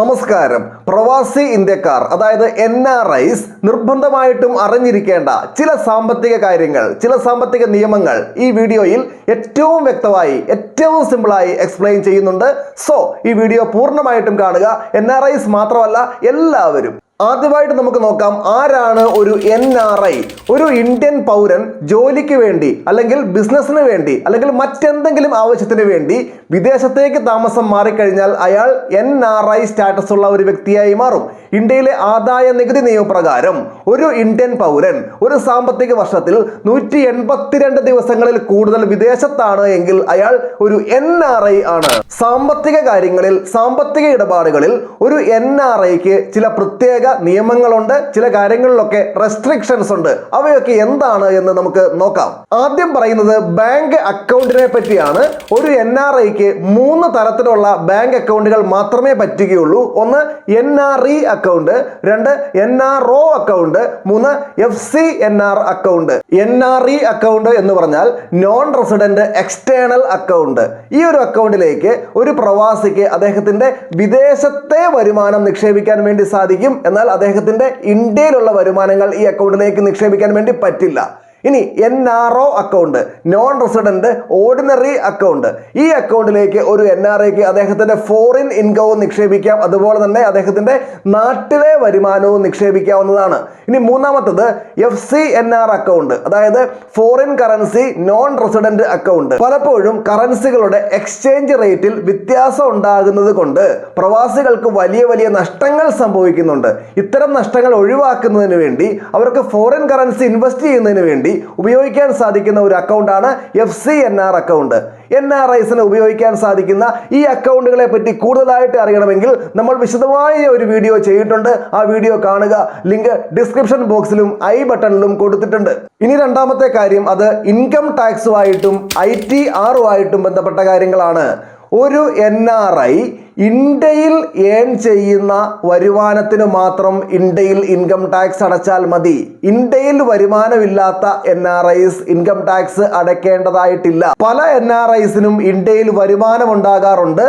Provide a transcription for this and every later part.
നമസ്കാരം. പ്രവാസി ഇന്ത്യക്കാർ അതായത് എൻ ആർ ഐസ് നിർബന്ധമായിട്ടും അറിഞ്ഞിരിക്കേണ്ട ചില സാമ്പത്തിക കാര്യങ്ങൾ ചില സാമ്പത്തിക നിയമങ്ങൾ ഈ വീഡിയോയിൽ ഏറ്റവും വ്യക്തമായി ഏറ്റവും സിമ്പിളായി എക്സ്പ്ലെയിൻ ചെയ്യുന്നുണ്ട്. സോ ഈ വീഡിയോ പൂർണമായിട്ടും കാണുക. എൻ ആർ ഐസ് മാത്രമല്ല എല്ലാവരും ആദ്യമായിട്ട് നമുക്ക് നോക്കാം ആരാണ് ഒരു എൻ ആർ ഐ ഒരു ഇന്ത്യൻ പൗരൻ ജോലിക്ക് വേണ്ടി അല്ലെങ്കിൽ ബിസിനസ്സിന് വേണ്ടി അല്ലെങ്കിൽ മറ്റെന്തെങ്കിലും ആവശ്യത്തിന് വേണ്ടി വിദേശത്തേക്ക് താമസം മാറിക്കഴിഞ്ഞാൽ അയാൾ എൻ ആർ ഐ സ്റ്റാറ്റസ് ഉള്ള ഒരു വ്യക്തിയായി മാറും. ഇന്ത്യയിലെ ആദായ നികുതി നിയമപ്രകാരം ഒരു ഇന്ത്യൻ പൗരൻ ഒരു സാമ്പത്തിക വർഷത്തിൽ നൂറ്റി എൺപത്തിരണ്ട് ദിവസങ്ങളിൽ കൂടുതൽ വിദേശത്താണ് എങ്കിൽ അയാൾ ഒരു എൻ ആർ ഐ ആണ്. സാമ്പത്തിക കാര്യങ്ങളിൽ സാമ്പത്തിക ഇടപാടുകളിൽ ഒരു എൻ ആർ ഐക്ക് ചില പ്രത്യേക നിയമങ്ങളുണ്ട് ചില കാര്യങ്ങളിലൊക്കെ റെസ്ട്രിക്ഷൻസ് ഉണ്ട്. അവയൊക്കെ എന്താണ് എന്ന് നമുക്ക് നോക്കാം. ആദ്യം പറയുന്നത് ബാങ്ക് അക്കൗണ്ടിനെ പറ്റിയാണ്. ഒരു എൻ ആർ ഐക്ക് മൂന്ന് തരത്തിലുള്ള ബാങ്ക് അക്കൗണ്ടുകൾ മാത്രമേ പറ്റുകയുള്ളൂ. ഒന്ന് എൻ ആർ ഇ അക്കൗണ്ട് രണ്ട് എൻ ആർ ഒ അക്കൗണ്ട് മൂന്ന് F C N R account N R E account എന്ന് പറഞ്ഞാൽ നോൺ റെസിഡന്റ് എക്സ്റ്റേണൽ അക്കൗണ്ട് ഈ ഒരു അക്കൗണ്ടിലേക്ക് ഒരു പ്രവാസിക്ക് അദ്ദേഹത്തിന്റെ വിദേശത്തെ വരുമാനം നിക്ഷേപിക്കാൻ വേണ്ടി സാധിക്കും എന്നാൽ അദ്ദേഹത്തിന്റെ ഇന്ത്യയിലുള്ള വരുമാനങ്ങൾ ഈ അക്കൗണ്ടിലേക്ക് നിക്ഷേപിക്കാൻ വേണ്ടി പറ്റില്ല. ഇനി N R O account non resident ordinary account ഈ അക്കൗണ്ടിലേക്ക് ഒരു എൻ ആർ ഐക്ക് അദ്ദേഹത്തിന്റെ ഫോറിൻ ഇൻകവും നിക്ഷേപിക്കാം. അതുപോലെ തന്നെ അദ്ദേഹത്തിന്റെ നാട്ടിലെ വരുമാനവും നിക്ഷേപിക്കാവുന്നതാണ്. ഇനി മൂന്നാമത്തത് F C N R account അതായത് foreign currency non resident account പലപ്പോഴും കറൻസികളുടെ എക്സ്ചേഞ്ച് റേറ്റിൽ വ്യത്യാസം ഉണ്ടാകുന്നത് കൊണ്ട് പ്രവാസികൾക്ക് വലിയ വലിയ നഷ്ടങ്ങൾ സംഭവിക്കുന്നുണ്ട്. ഇത്തരം നഷ്ടങ്ങൾ ഒഴിവാക്കുന്നതിന് വേണ്ടി അവർക്ക് ഫോറിൻ കറൻസി ഇൻവെസ്റ്റ് ചെയ്യുന്നതിന് വേണ്ടി ഉപയോഗിക്കാൻ സാധിക്കുന്ന ഒരു അക്കൗണ്ടാണ് F C N R account N R ഐസിന് ഉപയോഗിക്കാൻ സാധിക്കുന്ന ഈ അക്കൗണ്ടുകളെ പറ്റി കൂടുതലായിട്ട് അറിയണമെങ്കിൽ നമ്മൾ വിശദമായ ഒരു വീഡിയോ ചെയ്തിട്ടുണ്ട്. ആ വീഡിയോ കാണുക. ലിങ്ക് ഡിസ്ക്രിപ്ഷൻ ബോക്സിലും ഐ ബട്ടണിലും കൊടുത്തിട്ടുണ്ട്. ഇനി രണ്ടാമത്തെ കാര്യം അത് ഇൻകം ടാക്സുമായിട്ടും ഐ ടി ആറുമായിട്ടും ബന്ധപ്പെട്ട കാര്യങ്ങളാണ്. ഒരു എൻ ആർ ഐ ഇന്ത്യയിൽ ഏൺ ചെയ്യുന്ന വരുമാനത്തിന് മാത്രം ഇന്ത്യയിൽ ഇൻകം ടാക്സ് അടച്ചാൽ മതി. ഇന്ത്യയിൽ വരുമാനമില്ലാത്ത N R Is income tax അടയ്ക്കേണ്ടതായിട്ടില്ല. പല എൻ ആർ ഐസിനും ഇന്ത്യയിൽ വരുമാനം ഉണ്ടാകാറുണ്ട്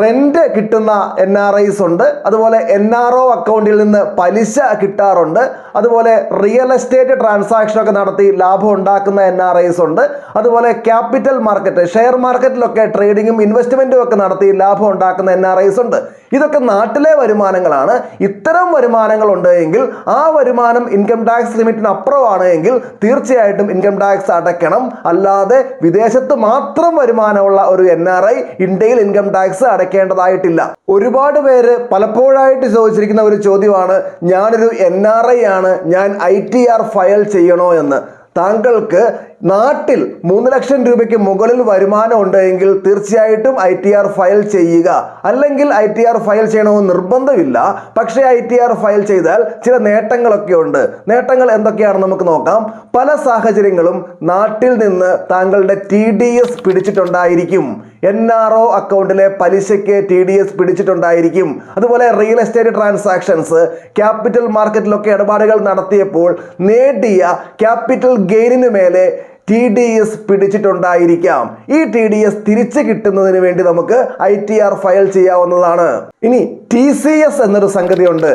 റെന്റ് കിട്ടുന്ന എൻ ആർ ഐസ് ഉണ്ട്. അതുപോലെ എൻ ആർ ഒ അക്കൗണ്ടിൽ നിന്ന് പലിശ കിട്ടാറുണ്ട്. അതുപോലെ റിയൽ എസ്റ്റേറ്റ് ട്രാൻസാക്ഷൻ ഒക്കെ നടത്തി ലാഭം ഉണ്ടാക്കുന്ന എൻ ആർ ഐസ് ഉണ്ട്. അതുപോലെ ക്യാപിറ്റൽ മാർക്കറ്റ് ഷെയർ മാർക്കറ്റിലൊക്കെ ട്രേഡിങ്ങും ഇൻവെസ്റ്റ്മെന്റും ഒക്കെ നടത്തി ലാഭം ഉണ്ടാക്കുന്ന എൻ ആർ ഉണ്ട്. ഇതൊക്കെ നാട്ടിലെ വരുമാനങ്ങളാണ്. ഇത്തരം വരുമാനങ്ങൾ ഉണ്ട് എങ്കിൽ ആ വരുമാനം ഇൻകം ടാക്സ് ലിമിറ്റിന് അപ്പുറമാണ് എങ്കിൽ തീർച്ചയായിട്ടും ഇൻകം ടാക്സ് അടയ്ക്കണം. അല്ലാതെ വിദേശത്ത് മാത്രം വരുമാനമുള്ള ഒരു എൻ ആർ ഐ ഇന്ത്യയിൽ ഇൻകം ടാക്സ് അടയ്ക്കേണ്ടതായിട്ടില്ല. ഒരുപാട് പേര് പലപ്പോഴായിട്ട് ചോദിച്ചിരിക്കുന്ന ഒരു ചോദ്യമാണ് ഞാനൊരു എൻ ആർ ഐ ആണ് ഞാൻ ഐ ടി ആർ ഫയൽ ചെയ്യണോ എന്ന്? താങ്കൾക്ക് നാട്ടിൽ മൂന്ന് ലക്ഷം രൂപയ്ക്ക് മുകളിൽ വരുമാനം ഉണ്ടെങ്കിൽ തീർച്ചയായിട്ടും ഐ ടി ആർ ഫയൽ ചെയ്യുക. അല്ലെങ്കിൽ ഐ ടി ആർ ഫയൽ ചെയ്യണമെന്ന് നിർബന്ധമില്ല. പക്ഷേ ഐ ടി ആർ ഫയൽ ചെയ്താൽ ചില നേട്ടങ്ങളൊക്കെ ഉണ്ട്. നേട്ടങ്ങൾ എന്തൊക്കെയാണെന്ന് നമുക്ക് നോക്കാം. പല സാഹചര്യങ്ങളും നാട്ടിൽ നിന്ന് താങ്കളുടെ ടി ഡി എസ് പിടിച്ചിട്ടുണ്ടായിരിക്കും. എൻ ആർ ഒ അക്കൗണ്ടിലെ പലിശയ്ക്ക് ടി ഡി എസ് പിടിച്ചിട്ടുണ്ടായിരിക്കും. അതുപോലെ റിയൽ എസ്റ്റേറ്റ് ട്രാൻസാക്ഷൻസ് ക്യാപിറ്റൽ മാർക്കറ്റിലൊക്കെ ഇടപാടുകൾ നടത്തിയപ്പോൾ നേടിയ ക്യാപിറ്റൽ ഗെയിനിന് മേലെ ടി ഡി എസ് പിടിച്ചിട്ടുണ്ടായിരിക്കാം. ഈ ടി ഡി എസ് തിരിച്ചു കിട്ടുന്നതിന് വേണ്ടി നമുക്ക് ഐ ടി ആർ ഫയൽ ചെയ്യാവുന്നതാണ്. ഇനി ടി സി എസ് എന്നൊരു സംഗതിയുണ്ട്.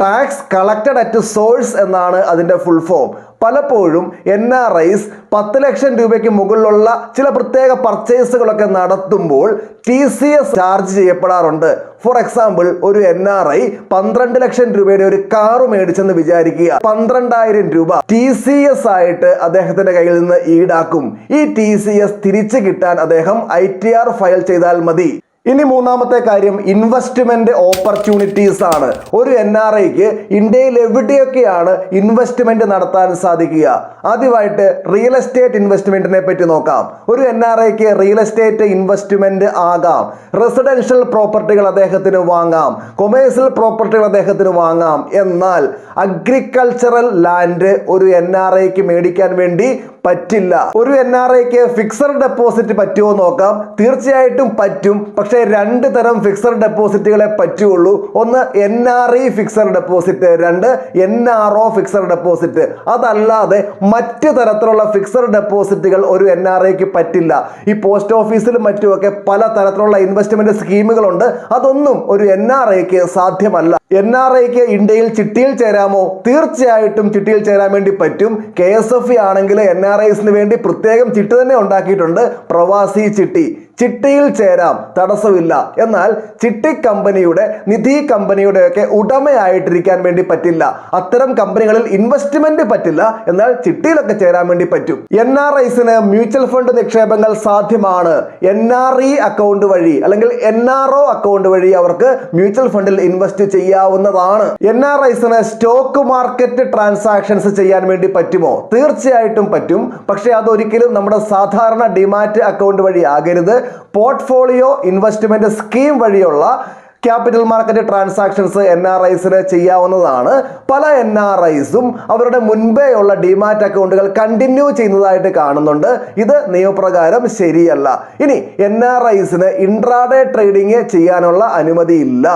ടാക്സ് കളക്റ്റഡ് അറ്റ് സോഴ്സ് എന്നാണ് അതിന്റെ ഫുൾ ഫോം പലപ്പോഴും എൻ ആർ ഐസ് പത്ത് ലക്ഷം രൂപയ്ക്ക് മുകളിലുള്ള ചില പ്രത്യേക പർച്ചേസുകളൊക്കെ നടത്തുമ്പോൾ ടി സി എസ് ചാർജ് ചെയ്യപ്പെടാറുണ്ട്. ഫോർ എക്സാമ്പിൾ ഒരു എൻ ആർ ഐ പന്ത്രണ്ട് ലക്ഷം രൂപയുടെ ഒരു കാർ മേടിച്ചെന്ന് വിചാരിക്കുക. പന്ത്രണ്ടായിരം രൂപ ടി സി എസ് ആയിട്ട് അദ്ദേഹത്തിന്റെ കയ്യിൽ നിന്ന് ഈടാക്കും. ഈ ടി സി എസ് തിരിച്ചു കിട്ടാൻ അദ്ദേഹം ഐ ടി ആർ ഫയൽ ചെയ്താൽ മതി. ഇനി മൂന്നാമത്തെ കാര്യം ഇൻവെസ്റ്റ്മെന്റ് ഓപ്പർച്യൂണിറ്റീസ് ആണ്. ഒരു എൻ ആർ ഐക്ക് ഇന്ത്യയിൽ എവിടെയൊക്കെയാണ് ഇൻവെസ്റ്റ്മെന്റ് നടത്താൻ സാധിക്കുക? ആദ്യമായിട്ട് റിയൽ എസ്റ്റേറ്റ് ഇൻവെസ്റ്റ്മെന്റിനെ പറ്റി നോക്കാം. ഒരു എൻ ആർ ഐക്ക് റിയൽ എസ്റ്റേറ്റ് ഇൻവെസ്റ്റ്മെന്റ് ആകാം. റെസിഡൻഷ്യൽ പ്രോപ്പർട്ടികൾ അദ്ദേഹത്തിന് വാങ്ങാം. കൊമേഴ്സ്യൽ പ്രോപ്പർട്ടികൾ അദ്ദേഹത്തിന് വാങ്ങാം. എന്നാൽ അഗ്രികൾച്ചറൽ ലാൻഡ് ഒരു എൻ ആർ ഐക്ക് മേടിക്കാൻ വേണ്ടി പറ്റില്ല. ഒരു എൻ ആർ ഐക്ക് ഫിക്സഡ് ഡെപ്പോസിറ്റ് പറ്റുമോ നോക്കാം. തീർച്ചയായിട്ടും പറ്റും. പക്ഷേ രണ്ട് തരം ഫിക്സഡ് ഡെപ്പോസിറ്റുകളെ പറ്റുള്ളൂ. ഒന്ന് N R E fixed deposit രണ്ട് N R O fixed deposit അതല്ലാതെ മറ്റ് തരത്തിലുള്ള ഫിക്സഡ് ഡെപ്പോസിറ്റുകൾ ഒരു എൻ ആർ ഐക്ക് പറ്റില്ല. ഈ പോസ്റ്റ് ഓഫീസിലും മറ്റുമൊക്കെ പല തരത്തിലുള്ള ഇൻവെസ്റ്റ്മെന്റ് സ്കീമുകളുണ്ട് അതൊന്നും ഒരു എൻ ആർ ഐക്ക് സാധ്യമല്ല. എൻ ആർ ഐക്ക് ഇന്ത്യയിൽ ചിട്ടിയിൽ ചേരാമോ? തീർച്ചയായിട്ടും ചിട്ടിയിൽ ചേരാൻ വേണ്ടി പറ്റും. കെ എസ് എഫ് ആണെങ്കിൽ എൻ ആർ ഐസിന് വേണ്ടി പ്രത്യേകം ചിട്ടി തന്നെ ഉണ്ടാക്കിയിട്ടുണ്ട് പ്രവാസി ചിട്ടി. ചിട്ടിയിൽ ചേരാം തടസ്സമില്ല. എന്നാൽ ചിട്ടി കമ്പനിയുടെ നിധി കമ്പനിയുടെ ഒക്കെ ഉടമയായിട്ടിരിക്കാൻ വേണ്ടി പറ്റില്ല. അത്തരം കമ്പനികളിൽ ഇൻവെസ്റ്റ്മെന്റ് പറ്റില്ല. എന്നാൽ ചിട്ടിയിലൊക്കെ ചേരാൻ വേണ്ടി പറ്റും. എൻ ആർ ഐസിന് മ്യൂച്വൽ ഫണ്ട് നിക്ഷേപങ്ങൾ സാധ്യമാണ്. എൻ ആർ ഇ അക്കൗണ്ട് വഴി അല്ലെങ്കിൽ എൻ ആർ ഒ അക്കൗണ്ട് വഴി അവർക്ക് മ്യൂച്വൽ ഫണ്ടിൽ ഇൻവെസ്റ്റ് ചെയ്യാവുന്നതാണ്. എൻ ആർ ഐസിന് സ്റ്റോക്ക് മാർക്കറ്റ് ട്രാൻസാക്ഷൻസ് ചെയ്യാൻ വേണ്ടി പറ്റുമോ? തീർച്ചയായിട്ടും പറ്റും. പക്ഷേ അതൊരിക്കലും നമ്മുടെ സാധാരണ ഡിമാറ്റ് അക്കൗണ്ട് വഴി ആകരുത്. പോർട്ട്ഫോളിയോ ഇൻവെസ്റ്റ്മെന്റ് സ്കീം വഴിയുള്ള capital market transactions N R ഐസിന് ചെയ്യാവുന്നതാണ്. പല എൻ ആർ ഐസും അവരുടെ മുൻപേ ഉള്ള ഡിമാറ്റ് അക്കൗണ്ടുകൾ കണ്ടിന്യൂ ചെയ്യുന്നതായിട്ട് കാണുന്നുണ്ട്. ഇത് നിയമപ്രകാരം ശരിയല്ല. ഇനി എൻ ആർ ഐസിന് ഇൻട്രാഡേ ട്രേഡിംഗ് ചെയ്യാനുള്ള അനുമതിയില്ല.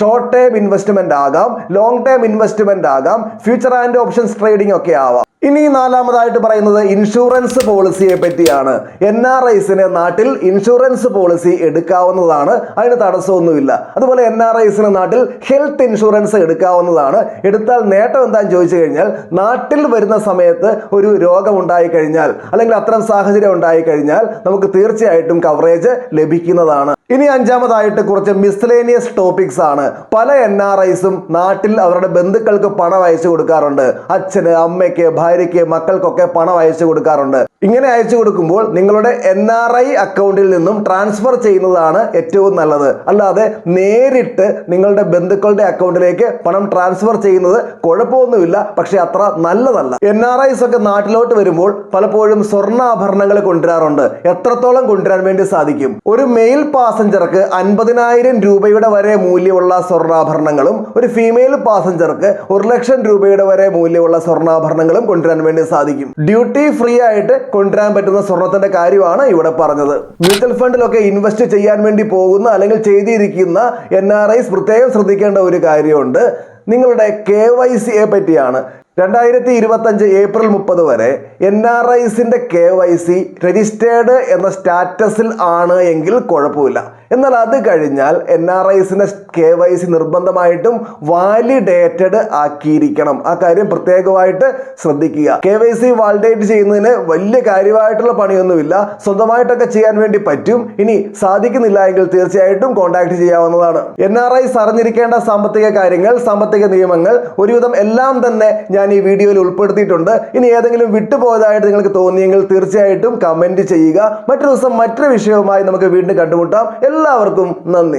ഷോർട്ട് ടേം ഇൻവെസ്റ്റ്മെന്റ് ആകാം ലോങ് ടേം ഇൻവെസ്റ്റ്മെന്റ് ആകാം ഫ്യൂച്ചർ ആൻഡ് ഓപ്ഷൻസ് ട്രേഡിംഗ് ഒക്കെ ആവാം. ഇനി നാലാമതായിട്ട് പറയുന്നത് ഇൻഷുറൻസ് പോളിസിയെ പറ്റിയാണ്. എൻ ആർ ഐസിന് നാട്ടിൽ ഇൻഷുറൻസ് പോളിസി എടുക്കാവുന്നതാണ്. അതിന് തടസ്സമൊന്നുമില്ല. അതുപോലെ എൻ ആർ ഐസിന് നാട്ടിൽ ഹെൽത്ത് ഇൻഷുറൻസ് എടുക്കാവുന്നതാണ്. എടുത്താൽ നേട്ടം എന്താണെന്ന് ചോദിച്ചു കഴിഞ്ഞാൽ നാട്ടിൽ വരുന്ന സമയത്ത് ഒരു രോഗം ഉണ്ടായി കഴിഞ്ഞാൽ അല്ലെങ്കിൽ അത്തരം സാഹചര്യം ഉണ്ടായി കഴിഞ്ഞാൽ നമുക്ക് തീർച്ചയായിട്ടും കവറേജ് ലഭിക്കുന്നതാണ്. ഇനി അഞ്ചാമതായിട്ട് കുറച്ച് മിസ്ലേനിയസ് ടോപ്പിക്സ് ആണ്. പല എൻ ആർ ഐസും നാട്ടിൽ അവരുടെ ബന്ധുക്കൾക്ക് പണം അയച്ചു കൊടുക്കാറുണ്ട്. അച്ഛന് അമ്മയ്ക്ക് ഭാര്യയ്ക്ക് മക്കൾക്കൊക്കെ പണം അയച്ചു കൊടുക്കാറുണ്ട്. ഇങ്ങനെ അയച്ചു കൊടുക്കുമ്പോൾ നിങ്ങളുടെ എൻ ആർ ഐ അക്കൗണ്ടിൽ നിന്നും ട്രാൻസ്ഫർ ചെയ്യുന്നതാണ് ഏറ്റവും നല്ലത്. അല്ലാതെ നേരിട്ട് നിങ്ങളുടെ ബന്ധുക്കളുടെ അക്കൗണ്ടിലേക്ക് പണം ട്രാൻസ്ഫർ ചെയ്യുന്നത് കുഴപ്പമൊന്നുമില്ല പക്ഷെ അത്ര നല്ലതല്ല. എൻ ആർ ഐസ് ഒക്കെ നാട്ടിലോട്ട് വരുമ്പോൾ പലപ്പോഴും സ്വർണാഭരണങ്ങൾ കൊണ്ടുവരാറുണ്ട്. എത്രത്തോളം കൊണ്ടുവരാൻ വേണ്ടി സാധിക്കും? ഒരു മെയിൽ പാസഞ്ചർക്ക് അൻപതിനായിരം രൂപയുടെ വരെ മൂല്യമുള്ള സ്വർണാഭരണങ്ങളും ഒരു ഫീമെയിൽ പാസഞ്ചർക്ക് ഒരു ലക്ഷം രൂപയുടെ വരെ മൂല്യമുള്ള സ്വർണാഭരണങ്ങളും കൊണ്ടുവരാൻ വേണ്ടി സാധിക്കും. ഡ്യൂട്ടി ഫ്രീ ആയിട്ട് കൊണ്ടുവരാൻ പറ്റുന്ന സ്വർണത്തിന്റെ കാര്യമാണ് ഇവിടെ പറഞ്ഞത്. മ്യൂച്വൽ ഫണ്ടിലൊക്കെ ഇൻവെസ്റ്റ് ചെയ്യാൻ വേണ്ടി പോകുന്ന അല്ലെങ്കിൽ ചെയ്തിരിക്കുന്ന എൻ ആർ ഐസ് പ്രത്യേകം ശ്രദ്ധിക്കേണ്ട ഒരു കാര്യമുണ്ട്. നിങ്ങളുടെ കെ വൈ സിയെ പറ്റിയാണ്. രണ്ടായിരത്തി ഇരുപത്തഞ്ച് ഏപ്രിൽ മുപ്പത് വരെ എൻ ആർ ഐസിന്റെ കെ വൈ സി രജിസ്റ്റേർഡ് എന്ന സ്റ്റാറ്റസിൽ ആണ് എങ്കിൽ കുഴപ്പമില്ല. എന്നാൽ അത് കഴിഞ്ഞാൽ എൻ ആർ ഐസിന്റെ കെ വൈ സി നിർബന്ധമായിട്ടും വാലിഡേറ്റഡ് ആക്കിയിരിക്കണം. ആ കാര്യം പ്രത്യേകമായിട്ട് ശ്രദ്ധിക്കുക. കെ വൈ സി വാലിഡേറ്റ് ചെയ്യുന്നതിന് വലിയ കാര്യമായിട്ടുള്ള പണിയൊന്നുമില്ല. സ്വന്തമായിട്ടൊക്കെ ചെയ്യാൻ വേണ്ടി പറ്റും. ഇനി സാധിക്കുന്നില്ല എങ്കിൽ തീർച്ചയായിട്ടും കോൺടാക്ട് ചെയ്യാവുന്നതാണ്. എൻ ആർ ഐസ് അറിഞ്ഞിരിക്കേണ്ട സാമ്പത്തിക കാര്യങ്ങൾ സാമ്പത്തിക നിയമങ്ങൾ ഒരുവിധം എല്ലാം തന്നെ ഞാൻ ഈ വീഡിയോയിൽ ഉൾപ്പെടുത്തിയിട്ടുണ്ട്. ഇനി ഏതെങ്കിലും വിട്ടുപോയതായിട്ട് നിങ്ങൾക്ക് തോന്നിയെങ്കിൽ തീർച്ചയായിട്ടും കമന്റ് ചെയ്യുക. മറ്റു ദിവസം മറ്റൊരു വിഷയവുമായി നമുക്ക് വീണ്ടും കണ്ടുമുട്ടാം. എല്ലാവർക്കും നന്ദി.